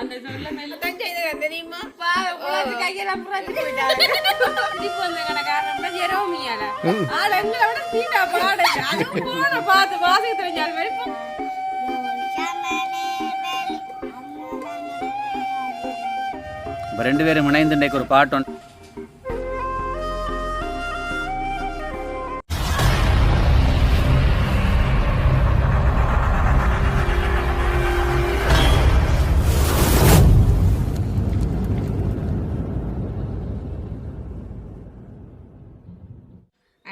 அந்த சொல்ல மேல தான் செய்தேன் தெரியுமா கையெல்லாம் புறாச்சு போயிட்டாங்க இப்போ வந்து கணக்காரம்னா ஜெரோமியால ஆள் எங்களை விட சீட்டா பாடு அதுவும் போன பார்த்து வாசிக்க தெரிஞ்சால் வரைக்கும் இப்போ ரெண்டு பேரும் இணைந்து இன்றைக்கு ஒரு பாட்டு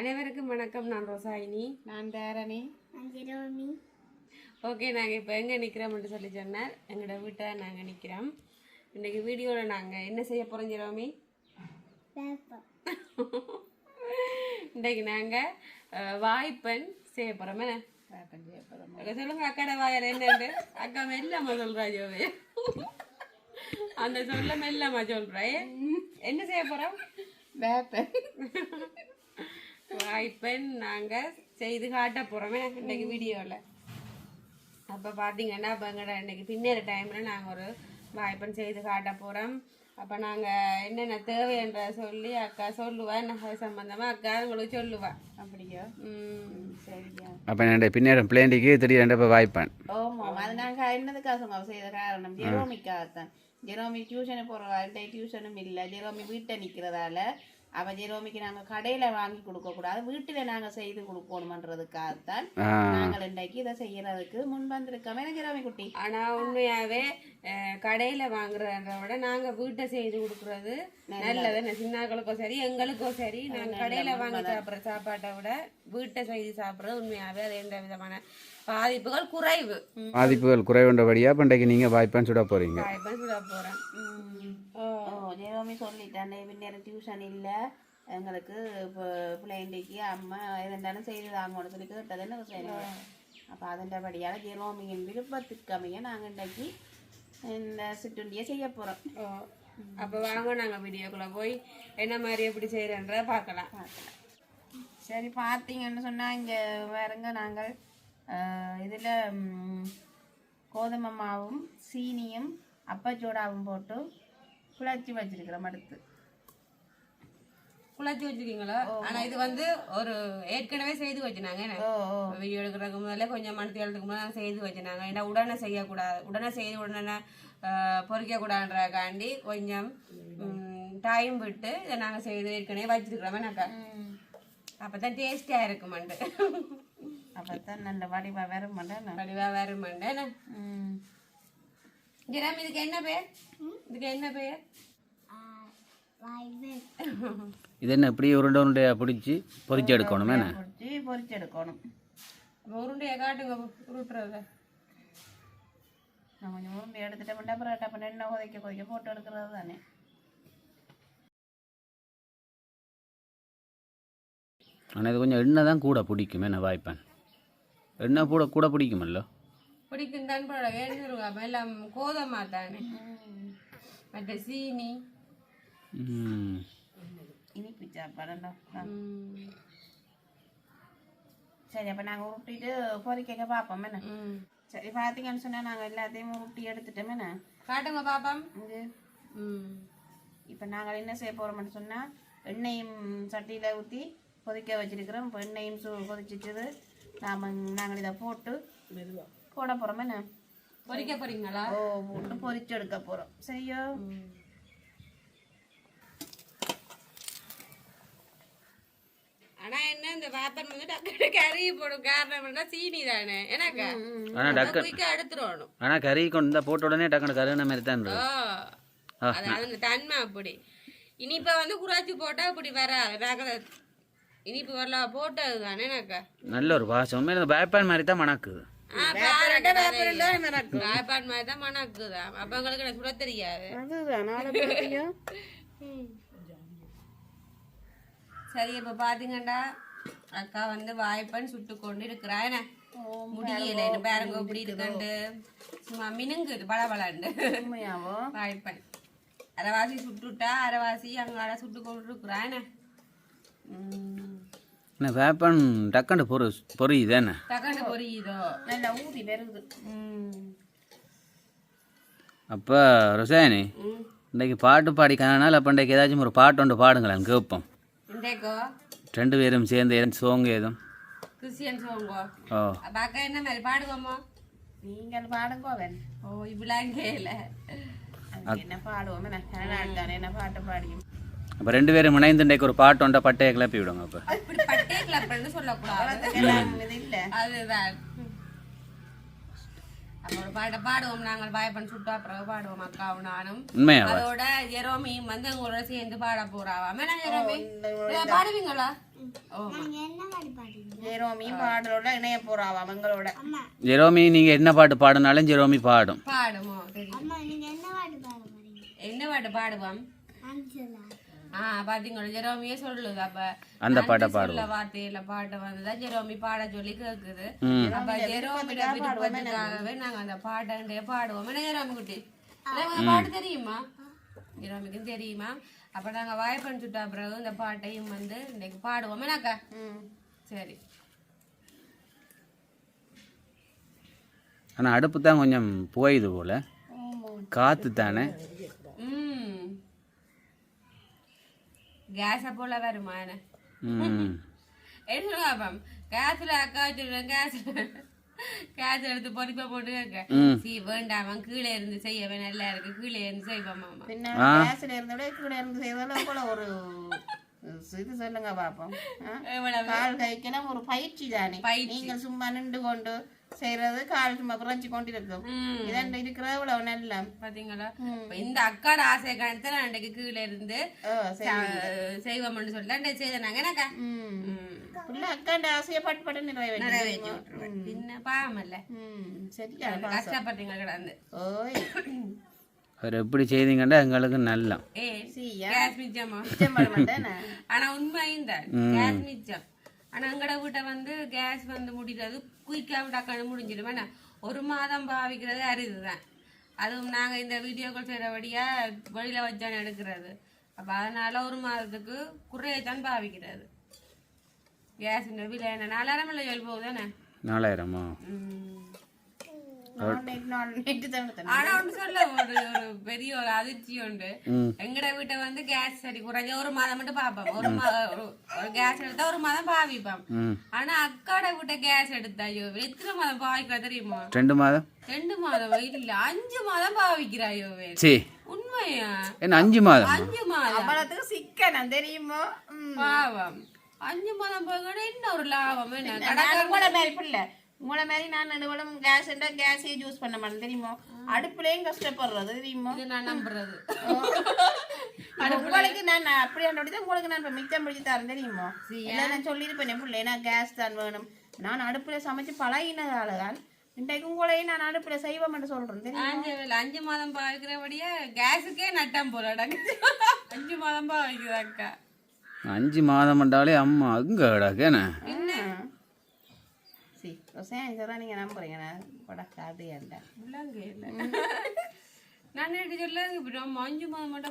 அனைவருக்கும் வணக்கம். நான் ரோசாயினி. நான் தாரணி. ஓகே நாங்கள் இப்போ எங்கே நிற்கிறோம்னு சொல்லி சொன்னார். எங்களோட வீட்டை நாங்கள் நிற்கிறோம் இன்றைக்கி வீடியோவில் நாங்கள் என்ன செய்ய போகிறோம் ஜெரோமி? இன்றைக்கு நாங்கள் வாய்ப்பெண் செய்ய போகிறோம் என்ன? அக்கா சொல்லுங்க அக்காட வாயால் என்னண்டு அக்கா மெல்லாம சொல்றா ஜோவே. அந்த சொல்ல மெல்லாம சொல்றேன் என்ன செய்ய போறோம்? வேப்பன் வாய்ப்பெண் நாங்க செய்து காட்ட போறோமே இன்னைக்கு வீடியோல. அப்ப பாத்தீங்கன்னா அப்ப எங்கட இன்னைக்கு பின்னேற டைம்ல நாங்க ஒரு வாய்ப்பெண் செய்து காட்ட போறோம். அப்ப நாங்க என்னென்ன தேவைன்ற சொல்லி அக்கா சொல்லுவா என்ன சம்பந்தமா அக்கா உங்களுக்கு சொல்லுவா. அப்படியா? உம் சரியா. அப்போ என்னுடைய பின்னேரம் பிளேண்டிக்கு திடீரென்று இப்போ வாய்ப்பான் ஓமாம் அது நாங்கள் என்னதுக்காக சொன்னோம்? செய்த காரணம் ஜெரோமிக்காகத்தான். ஜெரோமி டியூஷனு போகிறதால டியூஷனும் இல்லை. ஜெரோமி வீட்டை நிற்கிறதால அவ ஜெரோமிக்கு நாங்கள் கடையில் வாங்கி கொடுக்கக்கூடாது வீட்டில் நாங்கள் செய்து கொடுக்கணுமன்றதுக்காகத்தான் ஆ. நாங்கள் இன்றைக்கு இதை செய்யறதுக்கு முன் வந்திருக்கோம். ஜெரோமி குட்டி? ஆனா உண்மையாவே அஹ், கடையில வாங்குறத விட நாங்க வீட்டை செய்து கொடுக்கறது நல்லது. சின்னாக்களுக்கும் சரி எங்களுக்கும் சரி. நாங்க கடையில வாங்கி சாப்பிடுற சாப்பாட்டை விட வீட்டை செய்து சாப்பிடுறது உண்மையாவே அது எந்த விதமான பாதிப்புகள் குறைவு. பாதிப்புகள் குறைவுண்டபடியாக இப்போ இன்றைக்கு நீங்கள் வாய்ப்பான் சுட போகிறீங்க வாய்ப்பா சுட போறேன். ஓ. ஜெரோமி சொல்லிட்டேன் நேரம் டியூஷன் இல்லை. எங்களுக்கு பிள்ளைண்டிக்கு அம்மா இருந்தாலும் செய்து தாங்கன்னு சொல்லி கேட்டதுன்னு சரி அப்போ அதன்றபடியால் ஜெரோமியின் விருப்பத்துக்கு அமைய நாங்கள் இன்றைக்கு இந்த சிற்றுண்டியை செய்ய போகிறோம் ஓ, அப்ப வாங்க நாங்க வீடியோக்குள்ள போய் என்ன மாதிரி எப்படி செய்யறன்ற பார்க்கலாம். சரி பார்த்தீங்கன்னு சொன்னால் இங்கே வேறுங்க நாங்கள் இதில் கோதுமை மாவும் சீனியும் அப்பச்சோடாவும் போட்டு குழச்சி வச்சிருக்கிறோம் அடுத்து. குழச்சி வச்சிருக்கீங்களா? ஆனா இது வந்து ஒரு ஏற்கனவே செய்து வச்சுனாங்க வீடியோ எடுக்கிறதுக்கு முதல்ல கொஞ்சம் மணி தேடுறதுக்கு முதல்ல செய்து வச்சுனாங்க ஏன்னா உடனே செய்யக்கூடாது உடனே செய்து உடனே பொறிக்கக்கூடாதுன்றக்காண்டி கொஞ்சம் டைம் விட்டு இதை நாங்கள் செய்து ஏற்கனவே வச்சிருக்கிறோமே நாக்கா அப்போ தான் டேஸ்டியாக இருக்குமாண்டு அப்போ தான் நல்ல வடிவா வருமாண்டு ம். ஜெராம் இதுக்கு என்ன பேர்? இதுக்கு என்ன பேர்? இது என்ன இப்படி உருண்டை உருண்டையாக பிடிச்சி பொரிச்சு எடுக்கணும் என்ன? பிடிச்சி பொரிச்செடுக்கணும் அப்ப உருண்டையை காட்டுங்க உருட்டுறத. நான் கொஞ்சம் உருண்டை எடுத்துட்டு பண்ண அப்புறம் டப்பு எண்ணெய் கொதிக்க கொதிக்க போட்டு எடுக்கிறது தானே. ஆனால் இது கொஞ்சம் எண்ணெய் தான் கூட பிடிக்கும் என்ன வாய்ப்பான்? எண்ணெய் கூட கூட பிடிக்குமல்லோ? பிடிக்கும் தான் எல்லாம் கோதமா தானே. மற்ற சீனி இனிப்பு சாப்பாடுண்டா சரி அப்போ நாங்கள் உருட்டிட்டு பொரிக்க பார்ப்போம் என்ன. சரி பார்த்தீங்கன்னு சொன்னால் நாங்கள் எல்லாத்தையும் உருட்டி எடுத்துட்டோம் என்ன காட்டுங்க பாப்பம் இது இப்போ நாங்கள் என்ன செய்ய போகிறோம்னு சொன்னால் எண்ணெயும் சட்டியில் ஊற்றி கொதிக்க வச்சிருக்கிறோம் இப்போ எண்ணெயும் சூ கொதிச்சிட்டது நாம் நாங்கள் இதை போட்டு போட போகிறோம் என்ன பொரிக்க போறீங்களா ஓ போட்டு பொரிச்சு எடுக்க போகிறோம் சரியா ஆனா என்ன இந்த பாப்பன் வந்து டக்கு கறி போடும். காரணம் என்ன சீனி தானே. எனக்கா ஆனால் டக்கு. குயிக்கா எடுத்துடணும். ஆனால் கறி கொண்டு போட்ட உடனே டக்குனு கருகின மாதிரி தான் அது அந்த தன்மை அப்படி. இனிப்ப வந்து குராச்சி போட்டா அப்படி வராது. நாங்க இனிப்பு வரல போட்டது தானே எனக்கா நல்ல ஒரு வாசம் உண்மையில இந்த வாய்ப்பான் மாதிரி தான் மணக்குது வாய்ப்பான் மாதிரி தான் மணக்குதா அப்ப எங்களுக்கு எனக்கு சுட தெரியாது. அதுதான் சரி இப்ப பாத்தீங்கடா அக்கா வந்து வாய்ப்பன் சுட்டு கொண்டு இருக்கிறா என்ன முடியல என்ன பாருங்க இப்படி இருக்கண்டு சும்மா மினுங்குது பளபளண்டு உண்மையாவோ? வாய்ப்பன். அரைவாசி சுட்டுட்டா அரைவாசி அங்காட சுட்டு கொண்டு இருக்கிறா என்ன வேப்பன் டக்குன்னு பொரு பொரியுது என்ன? தகண்டு பொரியுதோ நல்லா ஊதி வருது. அப்போ ருசானி ம். இன்றைக்கு பாட்டு பாடி கனானால் அப்போ இன்றைக்கு ஏதாச்சும் ஒரு பாட்டு ஒன்று பாடுங்களேன் கேட்போம். இன்றைக்கோ ரெண்டு பேரும் சேர்ந்து ஏதும் சோங்க ஏதும் கிறிஸ்டியன் சோங்கோ ஓ அப்ப அக்கா என்ன மாதிரி பாடுவோமா நீங்கள் பாடுங்கோவன் ஓ இப்படிலாம் கேள அதுக்கு என்ன பாடுவோம் தானே என்ன பாட்டு பாடியும் அப்போ ரெண்டு பேரும் இணைந்து இன்றைக்கு ஒரு பாட்டு ஒன்றை பட்டையை கிளப்பி விடுங்க அப்போ இப்படி பட்டே கிளப்னு சொல்லக்கூடாது அதுதான் ஒரு பாட்டை பாடுவோம் நாங்கள் பாயப்பன் சுட்டா பிறகு பாடுவோம் அக்காவும் நானும். அதோட ஜெரோமியும் வந்து சேர்ந்து பாட போறாவாம் என்ன ஜெரோமி பாடுவீங்களா? ஓ. ஜெரோமியும் பாடலோட இணைய போறாவா அவங்களோட. ஜெரோமி நீங்கள் என்ன பாட்டு பாடினாலும் ஜெரோமி பாடும். பாடுமோ என்ன பாட்டு பாடுவோம்? பாத்தீங்களா? ஜெரோமியே சொல்லுது. அப்ப அந்த பாட்டை வார்த்தையில பாட்டு வந்ததா ஜெரோமி பாட சொல்லி கேக்குது. அப்ப ஜெரோமிட விருப்பத்துக்காகவே நாங்க அந்த பாட்டே பாடுவோம். என்ன ஜெரோமி குட்டி? எனக்கு அந்த பாட்டு தெரியுமா? ஜெரோமிக்கும் தெரியுமா? அப்ப நாங்க வாய்ப்பன் சுட்டா பிறகு இந்த பாட்டையும் வந்து இன்னைக்கு பாடுவோம். என்னக்கா சரி. ஆனால் அடுப்பு தான் கொஞ்சம் போயுது போல். காற்று தானே ம் கேஸை போல வருமா என்ன? ம். என்ன சொல்லுவாப்பம் கேஸ்ல அக்கா வச்சிருக்கேன் கேஸ் கேஸ் எடுத்து பொறிப்ப போட்டு கேட்க ம். சீ வேண்டாம். கீழே இருந்து செய்யவே நல்லா இருக்கு. கீழே இருந்து செய்வோம் மாமா. பின்ன கேஸ்ல இருந்த விட கீழே இருந்து செய்தாலும் கூட ஒரு இது சொல்லுங்க பாப்போம். கால் கைக்கெல்லாம் ஒரு பயிற்சி தானே. நீங்கள் சும்மா நின்று கொண்டு செய்யறது கால் சும்மா குறைச்சி கொண்டு இருக்கும். ம். இதன் இருக்கிறது இவ்வளவு நல்ல. பாத்தீங்களா? இப்ப இந்த அக்காட ஆசை கணத்து நான் அன்றைக்கு கீழே இருந்து செய்வோம்னு சொல்லிட்டு அன்றைக்கு செய்தாங்க என்னக்கா? ம். ம். புள்ள அக்காண்ட ஆசையை பட்டு பட்டு நிறைவேற்றி நிறைவேற்றி விட்டுருவேன் பின்ன பாவமல்ல. சரியா கஷ்டப்பட்டீங்க கிடந்து. ஓய். அவர் எப்படி செய்தீங்கன்னா எங்களுக்கு நல்லா. ஆனா தான் கேஸ் மிச்சம் ஆனா எங்கட வீட்டை வந்து கேஸ் வந்து முடிக்கிறது குயிக்கா டக்குன்னு முடிஞ்சிடும். ஏன்னா ஒரு மாதம் பாவிக்கிறது அரிதுதான். அதுவும் நாங்க இந்த வீடியோக்கள் செய்யறபடியா வெளியில வச்சான் எடுக்கிறது. அப்ப அதனால ஒரு மாதத்துக்கு குறையத்தான் பாவிக்கிறது. கேஸ் விலை என்ன? நாலாயிரம் இல்லை சொல்லி போகுதானே நாலாயிரமா உம். நான் நைட் நான் நைட்டு தான் ஆனா ஒன்று சொல்ல ஒரு ஒரு பெரிய ஒரு அதிர்ச்சி உண்டு. ம். எங்கட வீட்டை வந்து கேஸ் சரி குறைஞ்ச ஒரு மாதம் மட்டும் பார்ப்போம் ஒரு ஒரு கேஸ் எடுத்தா ஒரு மாதம் பாவிப்போம். ஆனா அக்காட வீட்டை கேஸ் எடுத்தா ஐயோ எத்தனை மாதம் பாவிக்கிறா தெரியுமா? ரெண்டு மாதம். ரெண்டு மாதம் இல்ல அஞ்சு மாதம் பாவிக்கிறாயோ சரி உண்மையா? என்ன அஞ்சு மாதம்? அஞ்சு மாதம். சிக்கனம் தெரியுமோ. பாவம். அஞ்சு மாதம் போகணும் என்ன ஒரு லாபம் என்ன? பிள்ளை. உங்களை மாதிரி நான் நடுவலம் கேஸ் கேஸே யூஸ் பண்ண மாட்டேன் தெரியுமோ? அடுப்புலயும் கஷ்டப்படுறது தெரியுமோ? இது நான் நம்புறது. உங்களுக்கு நான் அப்படி தான் உங்களுக்கு நான் இப்ப மிச்சம் பிடிச்சி தரேன் தெரியுமோ? நான் சொல்லியிருப்பேன் பிள்ளை ஏன்னா கேஸ் தான் வேணும். நான் அடுப்புல சமைச்சு பழகினதால தான் இன்றைக்கு உங்களையும் நான் அடுப்புல செய்வோம்னு சொல்றேன் தெரியுமா? அஞ்சு மாதம் பாவிக்கிறபடியே கேஸுக்கே நட்டம் போல அஞ்சு மாதம் பாவிக்குது அக்கா. அஞ்சு மாதம் பண்ணாலே அம்மா அங்கே கிடக்கேண்ணே நீங்க நம்புறீங்க நான்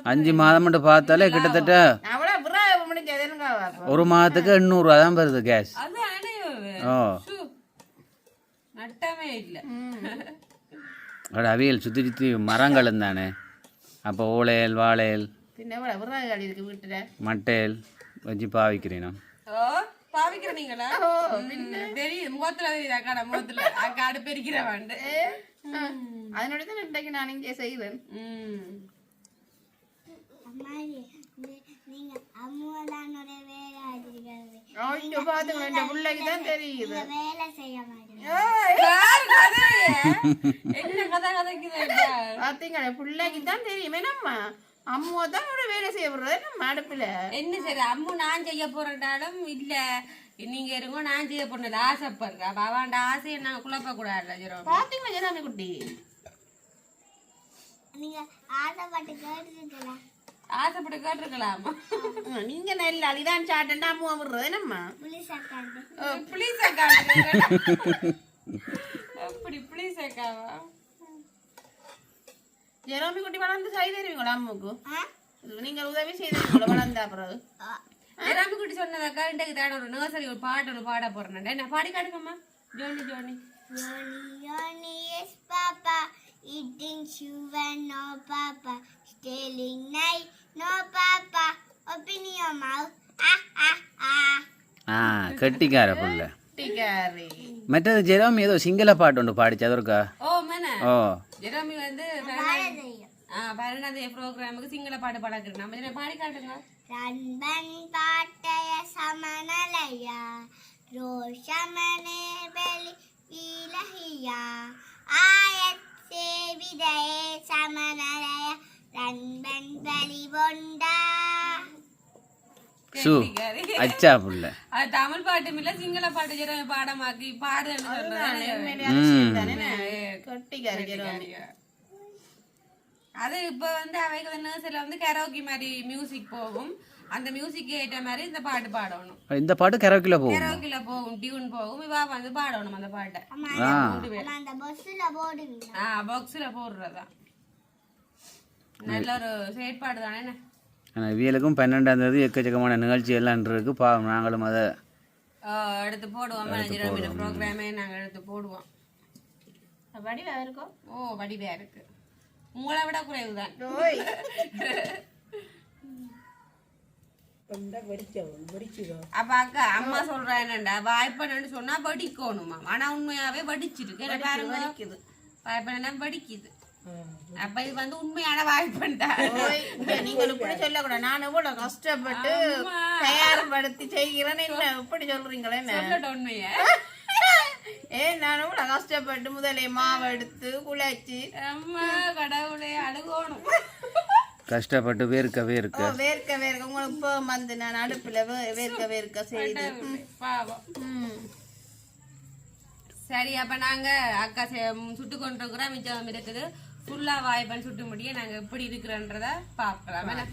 அஞ்சு மாதம் மட்டும் பார்த்தாலே கிட்டத்தட்ட ஒரு மாதத்துக்கு எண்ணூறுரூவா தான் வருது கேஸ் ஓ நட்டமே இல்ல அட அவியல் சுற்றி சுற்றி மரங்களும் தானே அப்போ ஓலையல் வாழையல் மட்டையல் வச்சு பாவிக்கிறேன் பாவிக்கிற நீங்களா தெரியுது முகத்துல தெரியுது அக்காட முகத்துல. அக்கா அடுப்பு எரிக்கிற வேண்டு அதனோட தான் இன்றைக்கு நான் இங்கே செய்வேன். தெரியுது. வேலை செய்ய மாட்டேன் பிள்ளைக்கு தான் தெரியும் என்னம்மா அம்மா தான் ஒரு வேலை செய்ய விடுறது நம்ம அடுப்புல என்ன சரி அம்மு நான் செய்ய போறேன்டாலும் இல்ல. நீங்க இருங்க நான் செய்ய போறது ஆசைப்படுறேன் அப்ப அவன் ஆசையை நான் குழப்ப கூடாது ஜெரோம் பார்த்தீங்களா ஜனாமி குட்டி? நீங்க ஆசைப்பட்டு கேட்டுருக்கல ஆசைப்பட்டு கேட்டிருக்கலாமா? நீங்க நல்ல அழிதான் சாட்டண்டா அம்மா விடுறது. என்னம்மா? புளிஸ் அக்காண்டு ப்ளீஸ் அக்கா அப்படி ப்ளீஸ் அக்காவா ஜெரோமி குட்டி வளர்ந்து செய்து தருவீங்களா அம்முக்கு? நீங்கள் உதவி செய்து தருவீங்களா வளர்ந்தா பிறகு ஜெராமி குட்டி சொன்னதாக்கா இன்றைக்கு தானே ஒரு நர்சரி ஒரு பாட்டு ஒன்று பாட போறேன் என்ன பாடி காட்டுங்கம்மா ஜோனி ஜோனி yoni, yes, papa, eating sugar no papa. Stealing night, no papa. Open your mouth. Ah, ah, ah. ஆ கெட்டிக்கார புள்ள குட்டிக்காரி மற்றது ஜெரோமி ஏதோ சிங்கள பாட்டு ஒன்று பாடிச்சு அது இருக்கா ஓ மேன ஓ ஜெரோமி வந்து பரணாதய ப்ரோக்ராமுக்கு சிங்கள பாட்டு பாடாக்கு நம்ம பாடி காட்டுங்க. ரன்பன் பாட்டைய சமநலயா? ரோஷமனே வெளி விலகியா? ஆயத் சேவிதையே சமநலய? ரன்பன் பலி பொண்டா சு அச்சா புள்ள. அது தமிழ் பாட்டும் இல்ல சிங்கள பாட்டு ஜெரோமி பாடமாக்கி பாடுன்னு ஜெரோமி அது இப்ப வந்து அவைகள் நர்சரில வந்து கரோக்கி மாதிரி மியூசிக் போகும். அந்த மியூசிக் ஏற்ற மாதிரி இந்த பாட்டு பாடணும். இந்த பாட்டு கரோக்கில் போகும்? கரோக்கில போகும் டியூன் போகும். இவா வந்து பாடணும் அந்த பாட்டை. அந்த பஸ்ஸில் போடுவீங்க. ஆ பாக்ஸ்ல போடுறதா. நல்ல ஒரு செயற்பாடு தானே. ஆனால் இவியலுக்கும் பன்னெண்டாம் தேதி எக்கச்சக்கமான நிகழ்ச்சி எல்லாம் இருக்கு. பாவம் நாங்களும் அதை எடுத்து போடுவோம் மேனேஜர் ப்ரோக்ராமே நாங்க எடுத்து போடுவோம். வடிவா இருக்கும் ஓ வடிவா இருக்கு. உங்களை விட குறைவுதான். அப்ப அக்கா அம்மா சொல்றா என்னண்டா வாய்ப்பன்னு சொன்னா வடிக்கணுமா? ஆனா உண்மையாவே வடிச்சிருக்கு. என்ன பாருங்க. வாய்ப்பண்ணா வடிக்குது. அப்ப இது வந்து உண்மையான வாய்ப்பண்டா. நீங்கள் இப்படி சொல்லக்கூடாது. நான் எவ்வளவு கஷ்டப்பட்டு தயார்படுத்தி செய்கிறேன்னு இல்ல இப்படி சொல்றீங்களே உண்மைய. ஏ நான் கஷ்டப்பட்டு முதலே மாவு எடுத்து குழைச்சி. அம்மா கடவுளே அழுகணும். கஷ்டப்பட்டு வேர்க்க வேர்க்க. வேர்க்க வேர்க்க. உங்களுக்கு இப்போ வந்து நான் அடுப்புல வே- வேர்க்க வேர்க்க செய்து. பாவம். சரி அப்ப நாங்க அக்கா சுட்டு கொண்டு இருக்கிறோம் மிச்சம் இருக்குது. ஃபுல்லா வாய்ப்பன் சுட்டு முடிய நாங்க எப்படி இருக்கிறோன்றத பாக்கலாம் என்ன?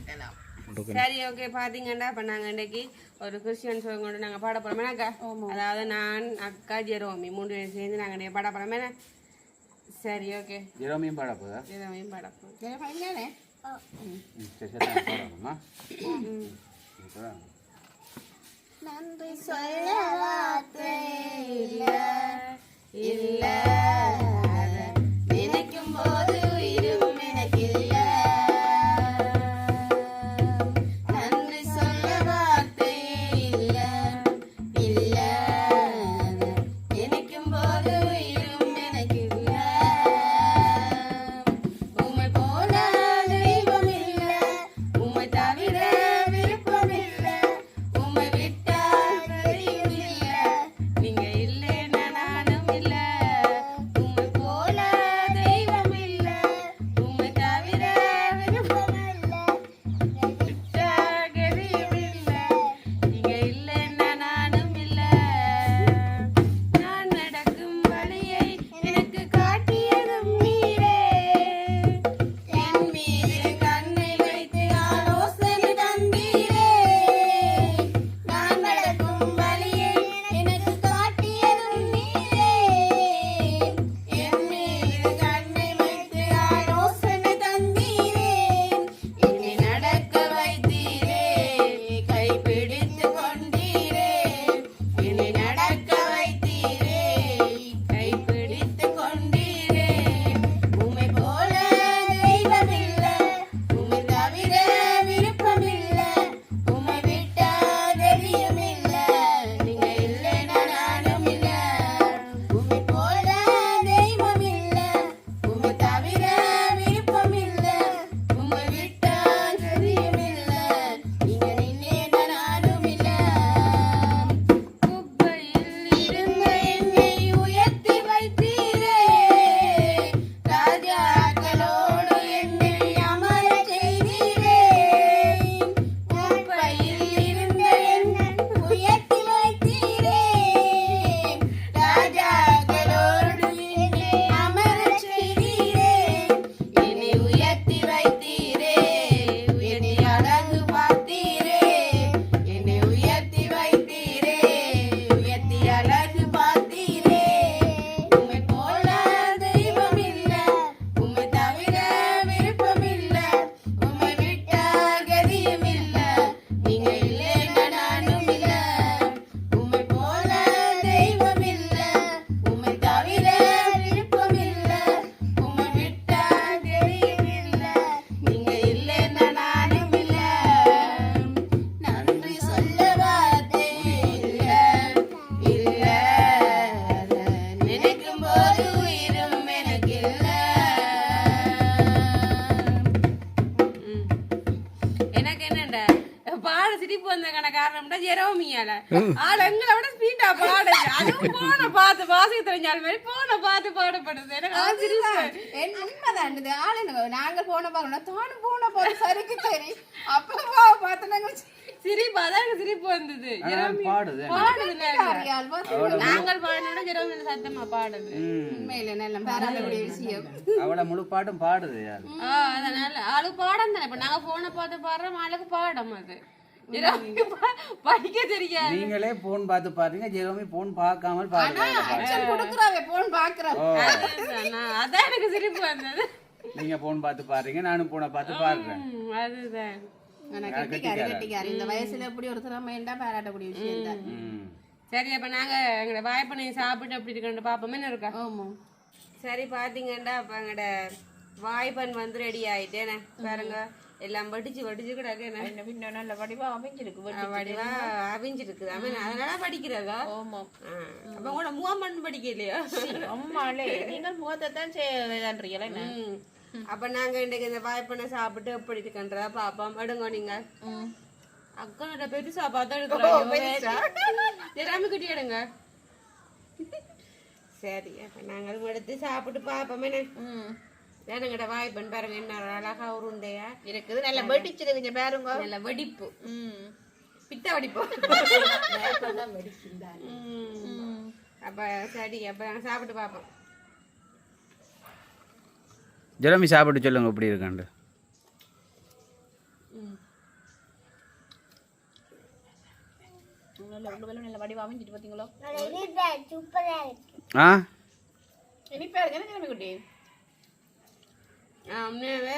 சரி ஓகே பாத்தீங்கன்னா அப்ப நாங்க இன்னைக்கு ஒரு கிறிஸ்டியன் சோங் கொண்டு நாங்க பாட போறோம். அக்கா அதாவது நான் அக்கா ஜெரோமி மூணு பேரும் சேர்ந்து நாங்க இன்னைக்கு பாட போறோம். என்ன? சரி ஓகே ஜெரோமியும் பாட போதா? ஜெரோமியும் பாட போடணுமா நன்றி சொல்ல இல்ல. ஆள் எங்களை விட ஸ்பீடா பாடுது அதுவும் போன பார்த்து வாசிக்க தெரிஞ்சால் மாதிரி போன பார்த்து பாடப்படுது எனக்கு அது உண்மைதான் இது ஆளு நாங்க போன பாக்கணும் தானும் போன போது சரிக்கு சரி. அப்ப பார்த்து நாங்க சிரிப்பு சிரிப்பு வந்தது. பாடுது. நாங்கள் பாடினோட ஜெரோமியில சத்தமா பாடுது. உண்மையில நல்ல விஷயம். அவளை முழு பாட்டும் பாடுது அதனால ஆளுக்கு பாடம் தானே. இப்ப நாங்க போனை பார்த்து பாடுறோம் ஆளுக்கு பாடம் அது. படிக்க தெரியாது. நீங்களே போன் பார்த்து பாருங்க. ஜெரோமி போன் பார்க்காமல் கொடுக்குறாவே போன் நான்- அதான் எனக்கு சிரிப்பு வந்தது. நீங்க போன் பார்த்து பாருங்க. நானும் போனை பார்த்து ம், அதுதான். ஆனா கட்டிக்காரி கட்டிக்காரி இந்த வயசுல எப்படி ஒரு திறமைண்டா பாராட்டக்கூடிய விஷயம் தான். சரி அப்ப நாங்க எங்களோட வாய்ப்பனை சாப்பிட்டு அப்படி இருக்கணும் பாப்போம்? என்ன இருக்கா? ஆமா. சரி பாத்தீங்கன்னா அப்ப எங்களோட வாய்ப்பன் வந்து ரெடி ஆயிட்டேனே. பாருங்க. எல்லாம் வடிச்சு வடிச்சு கிடக்கு என்ன? பின்ன நல்ல வடிவா அமைஞ்சிருக்கு வடிவா அவிஞ்சிருக்குது அவன் அதனால படிக்கிறதா ஆமா. அப்ப உங்களோட மூவ் படிக்கலையா? அம்மாளே நீங்கள் முகத்தை தான் செய்யறீங்களா ம். அப்ப நாங்க இன்றைக்கு இந்த வாய்ப்பனை சாப்பிட்டு எப்படி இருக்குன்றத பாப்போம் எடுங்க நீங்க. அக்கனோட பெருசா பார்த்தா எடுக்கிறோம் குட்டி எடுங்க. சரி அப்ப நாங்க அதுவும் எடுத்து சாப்பிட்டு பாப்போம் என்ன? வேணுங்கட வாய்ப்பன் பாருங்க என்ன அழகா உருண்டையா இருக்குது. நல்ல வெடிச்சிருக்குங்க பாருங்க. நல்ல வெடிப்பு. ம். பித்த வெடிப்பு. ம். அப்ப சரி அப்ப நாங்க சாப்பிட்டு பாப்போம். ஜெரோமி சாப்பிட்டு சொல்லுங்க எப்படி இருக்காண்டு ஆ? இனிப்பா இருக்கு குட்டி? ஆ, உண்மையாவே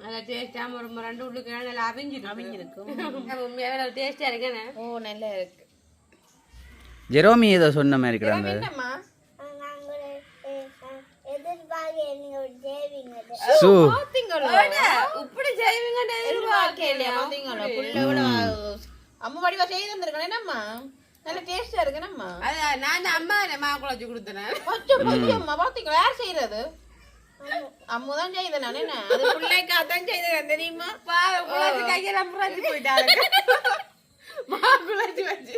நல்லா டேஸ்டாம ஒரு ரெண்டு உள்ளுக்கு நல்லா அவிஞ்சிருக்கு. அவிஞ்சிருக்கு உண்மையாவே நல்லா டேஸ்டா இருக்கேன்னு ஓ நல்லா இருக்கு. ஜெரோமி ஏதோ சொன்ன மாதிரி புள்ள அம்மா வடிவா செய்து வந்திருக்கேன் என்னம்மா? நல்ல டேஸ்டா இருக்கு அது நான் அம்மா மாக்குள்ள வச்சு கொடுத்தேன். கொஞ்சம் கொஞ்சம்மா பாத்தீங்களா? யார் செய்யறது? அம்மு தான் செய்தேன் நான் அது பிள்ளைக்கா தான் செய்தேன் தெரியுமா போயிட்டாங்க வச்சு.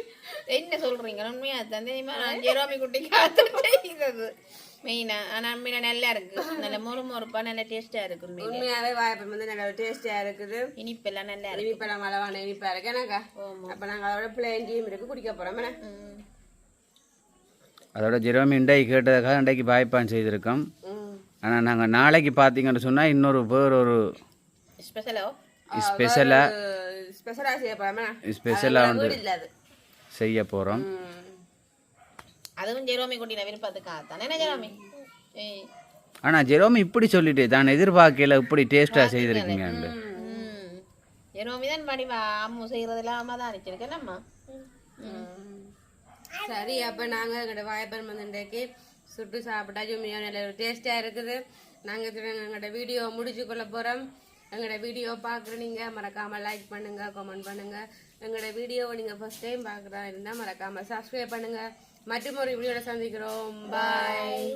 என்ன சொல்றீங்க? உண்மையா தான் தெரியுமா? நான் ஜெரோமி குட்டிக்கா செய்தது. மெயினா ஆனா உண்மையில நல்லா இருக்கு. நல்ல மொறு மொறுப்பா நல்ல டேஸ்டா இருக்கு உண்மையாவே வாய்ப்பு வந்து நல்லா டேஸ்டியா இருக்குது. இனிப்பெல்லாம் நல்லா இருக்கு. இனிப்பெல்லாம் அளவான இனிப்பா இருக்கு. எனக்கா அப்ப நாங்க அதோட பிளேன் டீம் இருக்கு குடிக்க போறோம். அதோட ஜெரோமி இன்றைக்கு கேட்டதுக்காக இன்றைக்கு பாய்ப்பான் செய்திருக்கோம். ஆனால் நாங்கள் நாளைக்கு பார்த்தீங்கன்னு சொன்னால் இன்னொரு வேறொரு ஸ்பெஷலோ ஸ்பெஷலாக ஸ்பெஷலா செய்ய போறோம்? என்ன? ஸ்பெஷலாக வந்து செய்ய போகிறோம். அதுவும் ஜெரோமி குட்டி நான் விருப்பத்துக்காக தானே என்ன ஜெரோமி? ஆனால் ஜெரோமி இப்படி சொல்லிட்டு தான் எதிர்பார்க்கல இப்படி டேஸ்ட்டாக செய்திருக்கீங்கன்னு ம். ஜெரோமி தான் வடிவா அம்மு செய்யறதெல்லாம் அம்மா தான் அனுப்பிச்சிருக்கேன் என்னம்மா? சரி அப்ப நாங்க எங்களோட வாய்ப்பன் வந்து இன்றைக்கு சுட்டு சாப்பிட்டா ஜும்மியா நல்ல டேஸ்டா இருக்குது. நாங்கள் இதுல எங்களோட வீடியோ முடிச்சு கொள்ள போகிறோம் எங்களோட வீடியோ பார்க்குற நீங்கள் மறக்காமல் லைக் பண்ணுங்கள் கமெண்ட் பண்ணுங்கள் எங்களோட வீடியோவை நீங்கள் ஃபஸ்ட் டைம் பார்க்குறா இருந்தால் மறக்காமல் சப்ஸ்கிரைப் பண்ணுங்கள் மற்றும் ஒரு வீடியோட சந்திக்கிறோம். பாய்